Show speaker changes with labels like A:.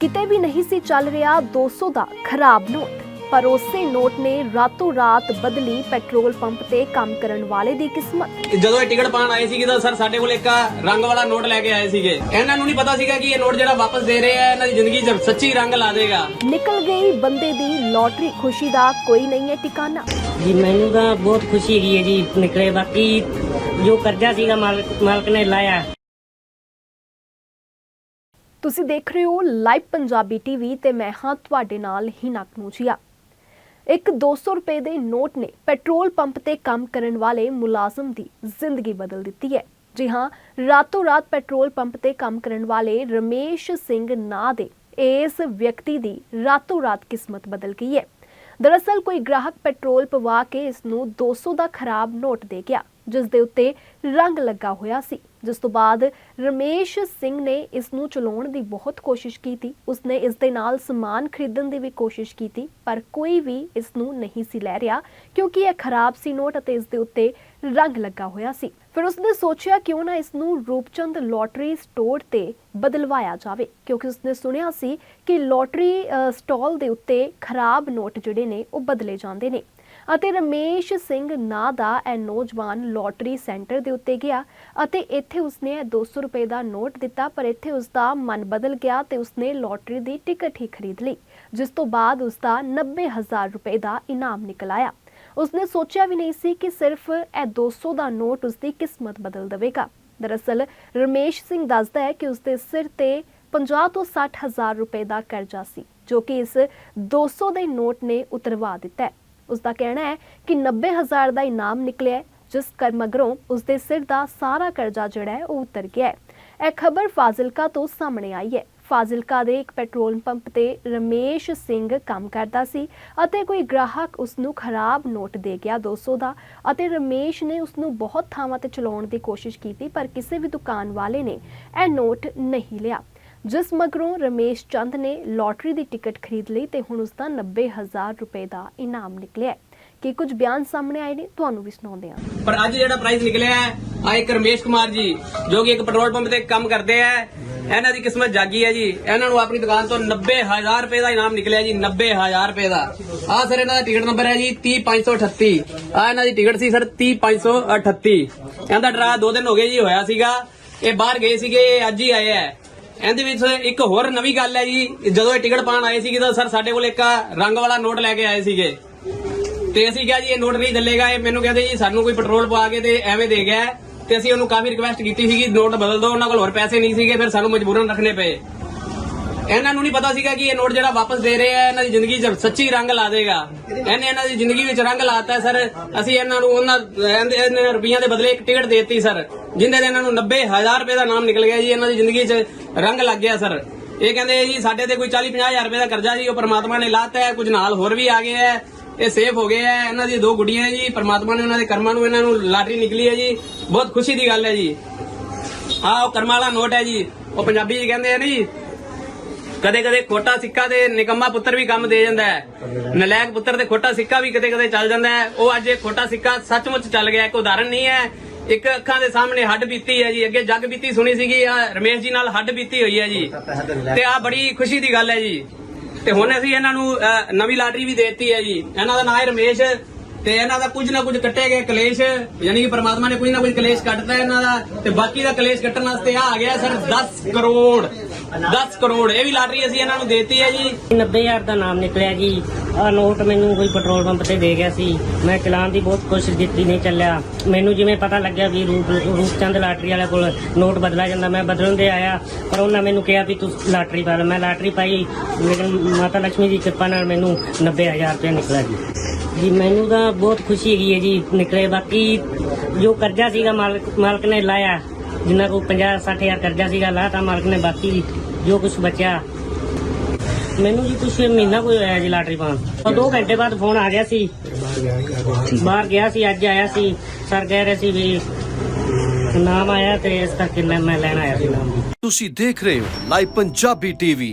A: ਕਿਤੇ ਵੀ ਨਹੀਂ ਸੀ ਚੱਲ ਰਿਹਾ 200 ਦਾ ਖਰਾਬ ਨੋਟ। ਪਰ ਉਸੇ ਨੋਟ ਨੇ ਰਾਤੋਂ ਰਾਤ ਬਦਲੀ ਪੈਟਰੋਲ ਪੰਪ ਤੇ ਕੰਮ ਕਰਨ ਵਾਲੇ ਦੀ ਕਿਸਮਤ।
B: ਜਦੋਂ ਇਹ ਟਿਕਟ ਪਾਣ ਆਏ ਸੀਗੇ ਤਾਂ ਸਰ ਸਾਡੇ ਕੋਲ ਇੱਕ ਰੰਗ ਵਾਲਾ ਨੋਟ ਲੈ ਕੇ ਆਏ ਸੀਗੇ। ਇਹਨਾਂ ਨੂੰ ਨਹੀਂ ਪਤਾ ਸੀਗਾ ਕਿ ਇਹ ਨੋਟ ਜਿਹੜਾ ਵਾਪਸ ਦੇ ਰਹੇ ਆ ਇਹਨਾਂ ਦੀ ਜ਼ਿੰਦਗੀ 'ਚ ਸੱਚੀ ਰੰਗ ਲਾ ਦੇਗਾ।
A: ਨਿਕਲ ਗਈ ਬੰਦੇ ਦੀ ਲੋਟਰੀ ਖੁਸ਼ੀ ਦਾ ਕੋਈ ਨਹੀਂ ਹੈ ਟਿਕਾਣਾ।
C: ਜੀ ਮੈਨੂੰ ਤਾਂ ਬਹੁਤ ਖੁਸ਼ੀ ਹੈਗੀ ਹੈ ਜੀ ਨਿਕਲੇ। ਬਾਕੀ ਜੋ ਕਰਜ਼ਾ ਸੀਗਾ ਮਾਲਕ ਮਾਲਕ ਨੇ ਲਾਇਆ
A: ਤੁਸੀਂ ਦੇਖ ਰਹੇ ਹੋ ਲਾਈਵ ਪੰਜਾਬੀ ਟੀਵੀ ਤੇ ਮੈਂ ਹਾਂ ਤੁਹਾਡੇ ਨਾਲ ਹਿਨਾ ਕਨੂਜੀਆ ਇੱਕ 200 ਰੁਪਏ ਦੇ ਨੋਟ ਨੇ ਪੈਟਰੋਲ ਪੰਪ ਤੇ ਕੰਮ ਕਰਨ ਵਾਲੇ ਮੁਲਾਜ਼ਮ ਦੀ ਜ਼ਿੰਦਗੀ ਬਦਲ ਦਿੱਤੀ ਹੈ। ਜੀ ਹਾਂ, ਰਾਤੋਂ ਰਾਤ ਪੈਟਰੋਲ ਪੰਪ ਤੇ ਕੰਮ ਕਰਨ ਵਾਲੇ ਰਮੇਸ਼ ਸਿੰਘ ਨਾਂ ਦੇ ਇਸ ਵਿਅਕਤੀ ਦੀ ਰਾਤੋਂ ਰਾਤ ਕਿਸਮਤ ਬਦਲ ਗਈ ਹੈ। ਦਰਅਸਲ ਕੋਈ ਗ੍ਰਾਹਕ ਪੈਟਰੋਲ ਪਵਾ ਕੇ ਇਸ ਨੂੰ 200 ਦਾ ਖਰਾਬ ਨੋਟ ਦੇ ਗਿਆ। ਜਿਸ ਦੇ ਉੱਤੇ ਰੰਗ ਲੱਗਾ ਹੋਇਆ ਸੀ। ਜਿਸ ਤੋਂ ਬਾਅਦ ਰਮੇਸ਼ ਸਿੰਘ ਨੇ ਇਸ ਨੂੰ ਚਲਾਉਣ ਦੀ ਬਹੁਤ ਕੋਸ਼ਿਸ਼ ਕੀਤੀ। ਉਸਨੇ ਇਸ ਦੇ ਨਾਲ ਸਮਾਨ ਖਰੀਦਣ ਦੀ ਵੀ ਕੋਸ਼ਿਸ਼ ਕੀਤੀ ਪਰ ਕੋਈ ਵੀ ਇਸ ਨੂੰ ਨਹੀਂ ਸੀ ਲੈ ਰਿਹਾ ਕਿਉਂਕਿ ਇਹ ਖਰਾਬ ਸੀ ਨੋਟ ਅਤੇ ਇਸ ਦੇ ਉੱਤੇ ਰੰਗ ਲੱਗਾ ਹੋਇਆ ਸੀ। ਫਿਰ ਉਸਨੇ ਸੋਚਿਆ ਕਿਉਂ ਨਾ ਇਸ ਨੂੰ ਰੂਪਚੰਦ ਲੋਟਰੀ ਸਟੋਰ ਤੇ ਬਦਲਵਾਇਆ ਜਾਵੇ ਕਿਉਂਕਿ ਉਸਨੇ ਸੁਣਿਆ ਸੀ ਕਿ ਲੋਟਰੀ ਅ, ਸਟਾਲ ਦੇ ਉੱਤੇ ਖਰਾਬ ਨੋਟ ਜਿਹੜੇ ਨੇ ਉਹ ਬਦਲੇ ਜਾਂਦੇ ਨੇ। ਅਤੇ ਰਮੇਸ਼ ਸਿੰਘ ਨਾਂ ਦਾ ਇਹ ਨੌਜਵਾਨ ਲੋਟਰੀ ਸੈਂਟਰ ਦੇ ਉੱਤੇ ਗਿਆ ਅਤੇ ਇੱਥੇ ਉਸਨੇ ਇਹ 200 ਰੁਪਏ ਦਾ ਨੋਟ ਦਿੱਤਾ, ਪਰ ਇੱਥੇ ਉਸਦਾ ਮਨ ਬਦਲ ਗਿਆ ਤੇ ਉਸਨੇ ਲੋਟਰੀ ਦੀ ਟਿਕਟ ਹੀ ਖਰੀਦ ਲਈ, ਜਿਸ ਤੋਂ ਬਾਅਦ ਉਸਦਾ 90000 ਰੁਪਏ ਦਾ ਇਨਾਮ ਨਿਕਲ ਆਇਆ। ਉਸਨੇ ਸੋਚਿਆ ਵੀ ਨਹੀਂ ਸੀ ਕਿ ਸਿਰਫ ਇਹ 200 ਦਾ ਨੋਟ ਉਸਦੀ ਕਿਸਮਤ ਬਦਲ ਦੇਵੇਗਾ। ਦਰਅਸਲ, ਰਮੇਸ਼ ਸਿੰਘ ਦੱਸਦਾ ਹੈ ਕਿ ਉਸਦੇ ਸਿਰ ਤੇ 50 ਤੋਂ 60 ਹਜ਼ਾਰ ਰੁਪਏ ਦਾ ਕਰਜ਼ਾ ਸੀ, ਜੋ ਕਿ ਇਸ 200 ਦੇ ਨੋਟ ਨੇ ਉਤਰਵਾ ਦਿੱਤਾ ਹੈ। ਉਸਦਾ ਕਹਿਣਾ ਹੈ ਕਿ 90000 ਦਾ ਇਨਾਮ ਨਿਕਲਿਆ ਜਿਸ ਕਰ ਮਗਰੋਂ ਉਸਦੇ ਸਿਰ ਦਾ ਸਾਰਾ ਕਰਜ਼ਾ ਜਿਹੜਾ ਹੈ ਉਹ ਉਤਰ ਗਿਆ ਹੈ। ਇਹ ਖਬਰ ਫਾਜ਼ਿਲਕਾ ਤੋਂ ਸਾਹਮਣੇ ਆਈ ਹੈ। ਫਾਜ਼ਿਲਕਾ ਦੇ ਇੱਕ ਪੈਟਰੋਲ ਪੰਪ ਤੇ ਰਮੇਸ਼ ਸਿੰਘ ਕੰਮ ਕਰਦਾ ਸੀ ਅਤੇ ਕੋਈ ਗ੍ਰਾਹਕ ਉਸ ਨੂੰ ਖਰਾਬ ਨੋਟ ਦੇ ਗਿਆ 200 ਦਾ ਅਤੇ ਰਮੇਸ਼ ਨੇ ਉਸ ਨੂੰ ਬਹੁਤ ਥਾਵਾਂ ਤੇ ਚਲਾਉਣ ਦੀ ਕੋਸ਼ਿਸ਼ ਕੀਤੀ, ਪਰ ਕਿਸੇ ਵੀ ਦੁਕਾਨ ਵਾਲੇ ਨੇ ਇਹ ਨੋਟ ਨਹੀਂ ਲਿਆ। ਜਿਸ ਮਗਰੋਂ ਰਮੇਸ਼ ਚੰਦ ਨੇ ਲੋਟਰੀ ਦੀ ਟਿਕਟ ਖਰੀਦ ਲਈ ਤੇ ਹੁਣ ਉਸ ਦਾ 90000 ਰੁਪਏ ਦਾ ਇਨਾਮ ਨਿਕਲਿਆ ਹੈ। ਕੀ ਕੁਝ ਬਿਆਨ ਸਾਹਮਣੇ ਆਏ ਨੇ, ਤੁਹਾਨੂੰ ਵੀ ਸੁਣਾਉਂਦੇ ਹਾਂ।
B: ਪਰ ਅੱਜ ਜਿਹੜਾ ਪ੍ਰਾਈਜ਼ ਨਿਕਲਿਆ ਹੈ ਆ ਇੱਕ ਰਮੇਸ਼ ਕੁਮਾਰ ਜੀ, ਜੋ ਕਿ ਇੱਕ ਪੈਟਰੋਲ ਪੰਪ ਤੇ ਕੰਮ ਕਰਦੇ ਆ, ਇਹਨਾਂ ਦੀ ਕਿਸਮਤ ਜਾਗੀ ਹੈ ਜੀ। ਇਹਨਾਂ ਨੂੰ ਆਪਣੀ ਦੁਕਾਨ ਤੋਂ 90000 ਰੁਪਏ ਦਾ ਇਨਾਮ ਨਿਕਲਿਆ ਜੀ 90000 ਰੁਪਏ ਦਾ। ਆ ਸਰ ਇਹਨਾਂ ਦਾ ਟਿਕਟ ਨੰਬਰ ਹੈ ਜੀ 30538 ਆ ਇਹਨਾਂ ਦੀ ਟਿਕਟ ਸੀ ਸਰ 30538 ਇਹਦਾ ਡਰਾ ਦੋ ਦਿਨ ਹੋ ਗਏ ਜੀ, ਹੋਇਆ ਸੀਗਾ। ਇਹ ਬਾਹਰ ਗਏ ਸੀਗੇ ਅੱਜ ਹੀ ਆਏ ਹੈ। ਇਹਦੇ ਵਿੱਚ ਇੱਕ ਹੋਰ ਨਵੀਂ ਗੱਲ ਹੈ ਜੀ, ਜਦੋਂ ਇਹ ਟਿਕਟ ਪਾਣ ਆਏ ਸੀਗੇ ਤਾਂ ਸਰ ਸਾਡੇ ਕੋਲ ਇੱਕ ਰੰਗ ਵਾਲਾ ਨੋਟ ਲੈ ਕੇ ਆਏ ਸੀਗੇ ਤੇ ਅਸੀਂ ਕਿਹਾ ਜੀ, ਇਹ ਨੋਟ ਨਹੀਂ ਚੱਲੇਗਾ, ਇਹ ਮੈਨੂੰ ਕਹਿੰਦੇ ਜੀ, ਸਾਨੂੰ ਕੋਈ ਪੈਟਰੋਲ ਪਵਾ ਕੇ ਤੇ ਐਵੇਂ ਦੇ ਗਿਆ ਹੈ। ਤੇ ਅਸੀਂ ਉਹਨੂੰ ਕਾਫੀ ਰਿਕਵੈਸਟ ਕੀਤੀ ਸੀਗੀ, ਨੋਟ ਬਦਲ ਦਿਓ, ਉਹਨਾਂ ਕੋਲ ਹੋਰ ਪੈਸੇ ਨਹੀਂ ਸੀਗੇ, ਫਿਰ ਸਾਨੂੰ ਮਜਬੂਰਨ ਰੱਖਣੇ ਪਏ ਇਹਨਾਂ ਨੂੰ ਨਹੀਂ ਪਤਾ ਸੀਗਾ ਕਿ ਇਹ ਨੋਟ ਜਿਹੜਾ ਵਾਪਸ ਦੇ ਰਹੇ ਆ, ਇਹਨਾਂ ਦੀ ਜ਼ਿੰਦਗੀ 'ਚ ਸੱਚੀ ਰੰਗ ਲਾ ਦੇਗਾ। ਇਹਨੇ ਇਹਨਾਂ ਦੀ ਜ਼ਿੰਦਗੀ ਵਿੱਚ ਰੰਗ ਲਾਤਾ ਸਰ। ਅਸੀਂ ਇਹਨਾਂ ਨੂੰ ਉਹਨਾਂ ਇਹਨਾਂ ਰੁਪਈਆਂ ਦੇ ਬਦਲੇ ਇੱਕ ਟਿਕਟ ਦੇ ਦਿੱਤੀ ਸਰ। ਜਿੰਦੇ ਦੇ ਇਹਨਾਂ ਨੂੰ 90000 ਰੁਪਏ ਦਾ ਨਾਮ ਨਿਕਲ ਗਿਆ ਜੀ, ਇਹਨਾਂ ਦੀ ਜ਼ਿੰਦਗੀ 'ਚ ਰੰਗ ਲੱਗ ਗਿਆ ਸਰ। ਇਹ ਕਹਿੰਦੇ ਜੀ, ਸਾਡੇ ਤੇ ਕੋਈ 40 50000 ਰੁਪਏ ਦਾ ਕਰਜ਼ਾ ਜੀ, ਉਹ ਪਰਮਾਤਮਾ ਨੇ ਲਾਤਾ ਹੈ, ਕੁਝ ਨਾਲ ਹੋਰ ਵੀ ਆ ਗਏ ਹੈ। ਇਹ ਸੇਫ ਹੋ ਗਏ ਹੈ, ਇਹਨਾਂ ਦੀ ਦੋ ਗੁੱਡੀਆਂ ਜੀ, ਪਰਮਾਤਮਾ ਨੇ ਉਹਨਾਂ ਦੇ ਕਰਮਾਂ ਨੂੰ, ਇਹਨਾਂ ਨੂੰ ਲਾਟਰੀ ਨਿਕਲੀ ਹੈ ਜੀ। ਬਹੁਤ ਖੁਸ਼ੀ ਦੀ ਗੱਲ ਹੈ ਜੀ। ਆਹ ਉਹ ਕਰਮਾਂ ਵਾਲਾ ਨੋਟ ਹੈ ਜੀ, ਉਹ ਪੰਜਾਬੀ ਜੀ ਕਹਿੰਦੇ ਆ ਨਾ ਜੀ ਕਦੇ ਕਦੇ ਖੋਟਾ ਸਿੱਕਾ ਤੇ ਨਿਕੰਮਾ ਪੁੱਤਰ ਵੀ ਕੰਮ ਦੇ ਜਾਂਦਾ ਹੈ। ਨਲਾਇਕ ਪੁੱਤਰ ਤੇ ਖੋਟਾ ਸਿੱਕਾ ਵੀ ਕਦੇ ਕਦੇ ਚੱਲ ਜਾਂਦਾ ਹੈ। ਉਹ ਅੱਜ ਇਹ ਖੋਟਾ ਸਿੱਕਾ ਸੱਚਮੁੱਚ ਚੱਲ ਗਿਆ ਇੱਕ ਉਦਾਹਰਣ ਨਹੀਂ ਹੈ। ਇੱਕ ਅੱਖਾਂ ਦੇ ਸਾਹਮਣੇ ਹੱਡ ਬੀਤੀ ਹੈ ਜੀ, ਅੱਗੇ ਜੱਗ ਬੀਤੀ ਸੁਣੀ ਸੀਗੀ ਆ ਰਮੇਸ਼ ਜੀ ਨਾਲ ਹੱਡ ਬੀਤੀ ਹੋਈ ਹੈ ਜੀ। ਤੇ ਆ ਬੜੀ ਖੁਸ਼ੀ ਦੀ ਗੱਲ ਹੈ ਜੀ। ਤੇ ਹੁਣ ਅਸੀਂ ਇਹਨਾਂ ਨੂੰ ਨਵੀਂ ਲਾਟਰੀ ਵੀ ਦੇਤੀ ਹੈ ਜੀ। ਇਹਨਾਂ ਦਾ ਨਾਮ ਹੈ ਰਮੇਸ਼ ਤੇ ਇਹਨਾਂ ਦਾ ਕੁਝ ਨਾ ਕੁਝ ਕੱਟੇ ਗਏ ਕਲੇਸ਼, ਯਾਨੀ ਕਿ ਪ੍ਰਮਾਤਮਾ ਨੇ ਕੁਝ ਨਾ ਕੁਝ ਕਲੇਸ਼ ਕੱਟਦਾ ਇਹਨਾਂ ਦਾ। ਤੇ ਬਾਕੀ ਦਾ ਕਲੇਸ਼ ਕੱਟਣ ਵਾਸਤੇ ਆ ਆ ਗਿਆ ਸਰ 10 ਕਰੋੜ। 10 ਕਰੋੜ, ਇਹ ਵੀ ਲਾਟਰੀ ਅਸੀਂ ਇਹਨਾਂ ਨੂੰ ਦੇਤੀ ਹੈ ਜੀ।
C: 90000 ਦਾ ਨਾਮ ਨਿਕਲਿਆ ਜੀ। ਆ ਨੋਟ ਮੈਨੂੰ ਕੋਈ ਪੈਟਰੋਲ ਪੰਪ ਤੇ ਦੇ ਗਿਆ ਸੀ। ਮੈਂ ਚਲਾਉਣ ਦੀ ਬਹੁਤ ਕੋਸ਼ਿਸ਼ ਕੀਤੀ, ਨਹੀਂ ਚੱਲਿਆ। ਮੈਨੂੰ ਜਿਵੇਂ ਪਤਾ ਲੱਗਿਆ ਵੀ ਰੂਪ, ਰੂਪਚੰਦ ਲਾਟਰੀ ਵਾਲੇ ਕੋਲ ਨੋਟ ਬਦਲਾ ਜਾਂਦਾ, ਮੈਂ ਬਦਲਣ ਦੇ ਆਇਆ। ਪਰ ਉਹਨਾਂ ਮੈਨੂੰ ਕਿਹਾ ਵੀ ਤੂੰ ਲਾਟਰੀ ਪਾ ਲੈ। ਮੈਂ ਲਾਟਰੀ ਪਾਈ, ਲੇਕਿਨ ਮਾਤਾ ਲక్ష్ਮੀ ਦੀ ਕਿਰਪਾ ਨਾਲ ਮੈਨੂੰ 90000 ਰੁਪਏ ਨਿਕਲਿਆ ਜੀ। ਜੀ, ਮੈਨੂੰ ਤਾਂ ਬਹੁਤ ਖੁਸ਼ੀ ਹੈਗੀ ਹੈ ਜੀ, ਨਿਕਲੇ। ਬਾਕੀ ਜੋ ਕਰਜ਼ਾ ਸੀਗਾ, ਮਾਲਕ ਮਾਲਕ ਨੇ ਲਾਇਆ। ਜਿੰਨਾ ਕੋ 50 60000 ਕਰਜ਼ਾ ਸੀਗਾ ਲਾਤਾ ਮਾਲਕ ਨੇ ਬਾਕੀ ਜੋ ਕੁਝ ਬਚਿਆ। ਮੈਨੂੰ ਜੀ ਕੁਛ ਮਹੀਨਾ ਕੋਈ ਹੋਇਆ ਜੀ ਲਾਟਰੀ ਪਾਉਣ। ਉਹ 2 ਘੰਟੇ ਬਾਅਦ ਫੋਨ ਆ ਗਿਆ ਸੀ। ਬਾਹਰ ਗਿਆ ਸੀ, ਅੱਜ ਆਇਆ ਸੀ। ਸਰ ਕਹਿ ਰਹੇ ਸੀ ਵੀ ਨਾਮ ਆਇਆ ਤੇ ਇਸ ਕਰਕੇ ਮੈਂ ਲੈਣ ਆਇਆ ਸੀ ਨਾਮ।
D: ਤੁਸੀਂ ਦੇਖ ਰਹੇ ਹੋ ਲਾਈਵ ਪੰਜਾਬੀ ਟੀਵੀ।